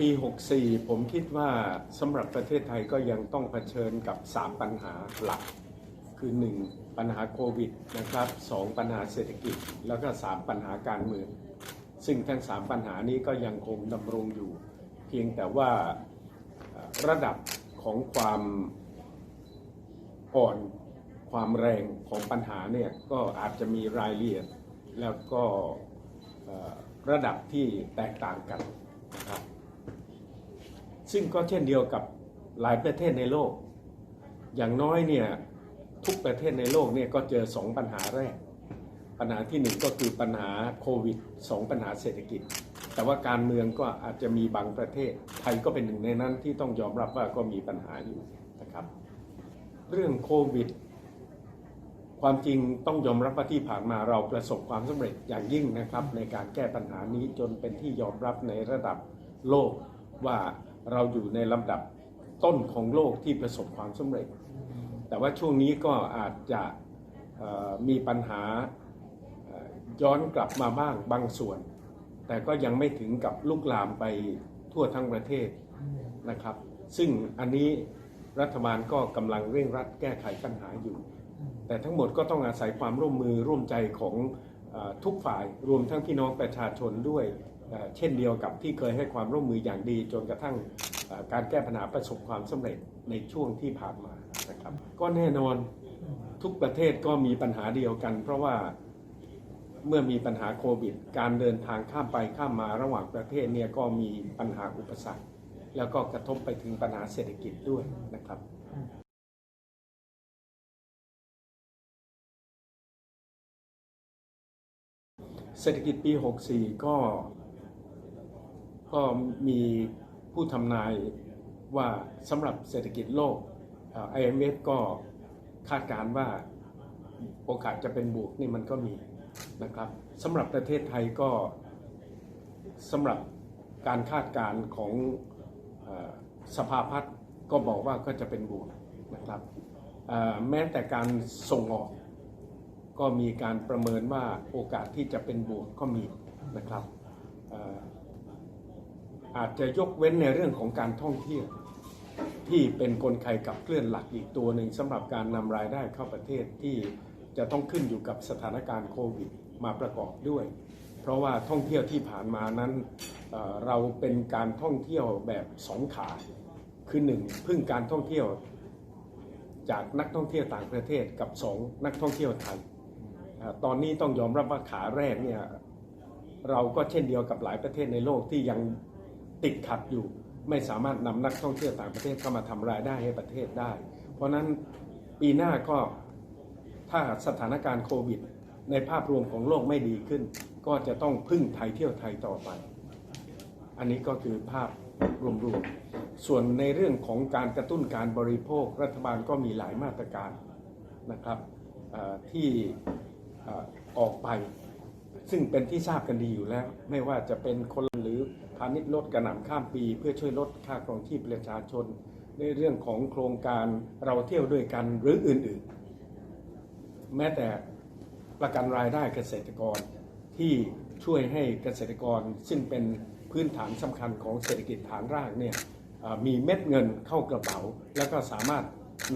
ปี 64 ผมคิดว่าสำหรับประเทศไทยก็ยังต้องเผชิญกับ 3 ปัญหาหลัก คือ 1 ปัญหาโควิดนะครับ 2 ปัญหาเศรษฐกิจ แล้วก็ 3 ปัญหาการเมือง ซึ่งทั้ง 3 ปัญหานี้ก็ยังคงดำรงอยู่ เพียงแต่ว่าระดับของความอ่อนความแรงของปัญหาเนี่ยก็อาจจะมีรายละเอียด แล้วก็ระดับที่แตกต่างกันนะครับ ซึ่งก็เช่นเดียวกับหลายประเทศในโลก อย่างน้อยเนี่ยทุกประเทศในโลกเนี่ยก็เจอสองปัญหาแรก ปัญหาที่หนึ่งก็คือปัญหาโควิดสองปัญหาเศรษฐกิจ แต่ว่าการเมืองก็อาจจะมีบางประเทศ ไทยก็เป็นหนึ่งในนั้นที่ต้องยอมรับว่าก็มีปัญหาอยู่นะครับ เรื่องโควิด ความจริงต้องยอมรับว่าที่ผ่านมาเราประสบความสำเร็จอย่างยิ่งนะครับ ในการแก้ปัญหานี้จนเป็นที่ยอมรับในระดับโลกว่า เราอยู่ในลำดับต้นของโลกที่ประสบความสำเร็จ แต่ว่าช่วงนี้ก็อาจจะมีปัญหาย้อนกลับมาบ้างบางส่วน แต่ก็ยังไม่ถึงกับลุกลามไปทั่วทั้งประเทศนะครับ ซึ่งอันนี้รัฐบาลก็กำลังเร่งรัดแก้ไขปัญหาอยู่ แต่ทั้งหมดก็ต้องอาศัยความร่วมมือร่วมใจของอทุกฝ่ายรวมทั้งพี่น้องประชาชนด้วย เช่นเดียวกับที่เคยให้ความร่วมมืออย่างดี จนกระทั่งการแก้ปัญหาประสบความสำเร็จในช่วงที่ผ่านมานะครับ ก็แน่นอนทุกประเทศก็มีปัญหาเดียวกัน เพราะว่าเมื่อมีปัญหาโควิด การเดินทางข้ามไปข้ามมาระหว่างประเทศเนี่ยก็มีปัญหาอุปสรรค แล้วก็กระทบไปถึงปัญหาเศรษฐกิจด้วยนะครับเศรษฐกิจปี 64 ก็ ก็มีผู้ทำนายว่าสำหรับเศรษฐกิจโลกเอ่อ IMF ก็คาดการณ์ว่าโอกาสจะเป็นบวกนี่มันก็มีนะครับสำหรับประเทศไทยก็สำหรับการคาดการณ์ของอสภาพัฒน์ก็บอกว่าก็จะเป็นบวกนะครับแม้แต่การส่งออกก็มีการประเมินว่าโอกาสที่จะเป็นบวกก็มีนะครับ อาจจะยกเว้นในเรื่องของการท่องเที่ยว ที่เป็นกลไกกับเคลื่อนหลักอีกตัวหนึ่งสำหรับการนำรายได้เข้าประเทศที่จะต้องขึ้นอยู่กับสถานการณ์โควิดมาประกอบด้วย เพราะว่าท่องเที่ยวที่ผ่านมานั้นเเราเป็นการท่องเที่ยวแบบสองขาคือหนึ่งพึ่งการท่องเที่ยวจากนักท่องเที่ยวต่างประเทศกับสองนักท่องเที่ยวไทยตอนนี้ต้องยอมรับว่าขาแรกเนี่ยเราก็เช่นเดียวกับหลายประเทศในโลกที่ยัง ติดขัดอยู่ ไม่สามารถนำนักท่องเที่ยวต่างประเทศเข้ามาทำรายได้ให้ประเทศได้ เพราะฉะนั้นปีหน้าก็ถ้าสถานการณ์โควิด ในภาพรวมของโลกไม่ดีขึ้น ก็จะต้องพึ่งไทยเที่ยวไทยต่อไป อันนี้ก็คือภาพรวมๆ ส่วนในเรื่องของการกระตุ้นการบริโภครัฐบาลก็มีหลายมาตรการนะครับที่ออกไป ซึ่งเป็นที่ทราบกันดีอยู่แล้ว ไม่ว่าจะเป็นคนหรือพาณิชย์ลดกระหน่ำข้ามปี เพื่อช่วยลดค่าครองชีพประชาชน ในเรื่องของโครงการเราเที่ยวด้วยกันหรืออื่นๆ แม้แต่ประกันรายได้เกษตรกรที่ช่วยให้เกษตรกรซึ่งเป็นพื้นฐานสำคัญของเศรษฐกิจฐานรากเนี่ยมีเม็ดเงินเข้ากระเป๋า แล้วก็สามารถ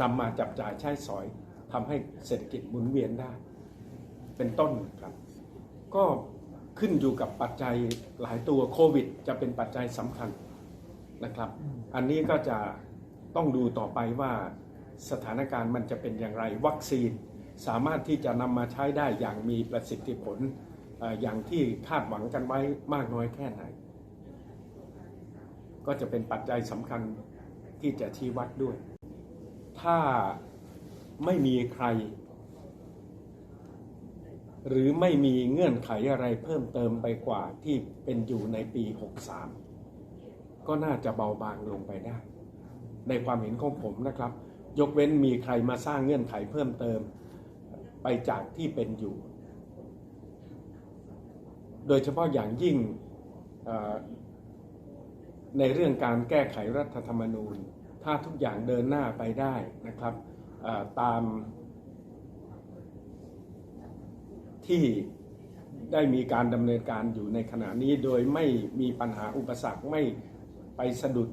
นำมาจับจ่ายใช้สอยทำให้เศรษฐกิจหมุนเวียนได้ เป็นต้นครับ ก็ขึ้นอยู่กับปัจจัยหลายตัวโควิด จะเป็นปัจจัยสำคัญนะครับ อันนี้ก็จะต้องดูต่อไปว่าสถานการณ์มันจะเป็นอย่างไร วัคซีนสามารถที่จะนำมาใช้ได้อย่างมีประสิทธิผลเอ่ออย่างที่คาดหวังกันไว้มากน้อยแค่ไหน ก็จะเป็นปัจจัยสำคัญที่จะชี้วัดด้วย ถ้าไม่มีใคร หรือไม่มีเงื่อนไขอะไรเพิ่มเติมไปกว่าที่เป็นอยู่ในปี 63 ก็น่าจะเบาบางลงไปได้ ในความเห็นของผมนะครับ ยกเว้นมีใครมาสร้างเงื่อนไขเพิ่มเติมไปจากที่เป็นอยู่ โดยเฉพาะอย่างยิ่งในเรื่องการแก้ไขรัฐธรรมนูญ ถ้าทุกอย่างเดินหน้าไปได้นะครับตาม ที่ได้มีการดำเนินการอยู่ในขณะนี้โดยไม่มีปัญหาอุปสรรคไม่ไปสะดุด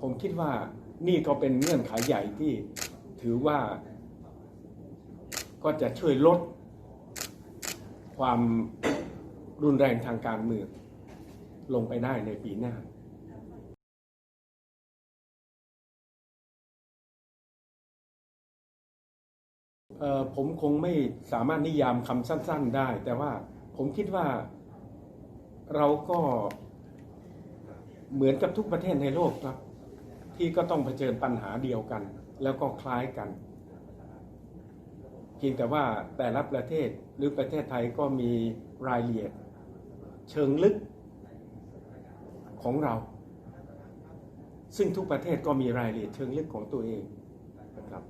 ผมคิดว่านี่ก็เป็นเงื่อนไขใหญ่ที่ถือว่าก็จะช่วยลดความรุนแรงทางการเมืองลงไปได้ในปีหน้า ผมคงไม่สามารถนิยามคำสั้น ๆได้ แต่ว่าผมคิดว่าเราก็เหมือนกับทุกประเทศในโลกครับ ที่ก็ต้องเผชิญปัญหาเดียวกัน แล้วก็คล้ายกันเพียงแต่ว่าแต่ละประเทศหรือประเทศไทยก็มีรายละเอียด เชิงลึกของเรา ซึ่งทุกประเทศก็มีรายละเอียดเชิงลึกของตัวเองนะครับ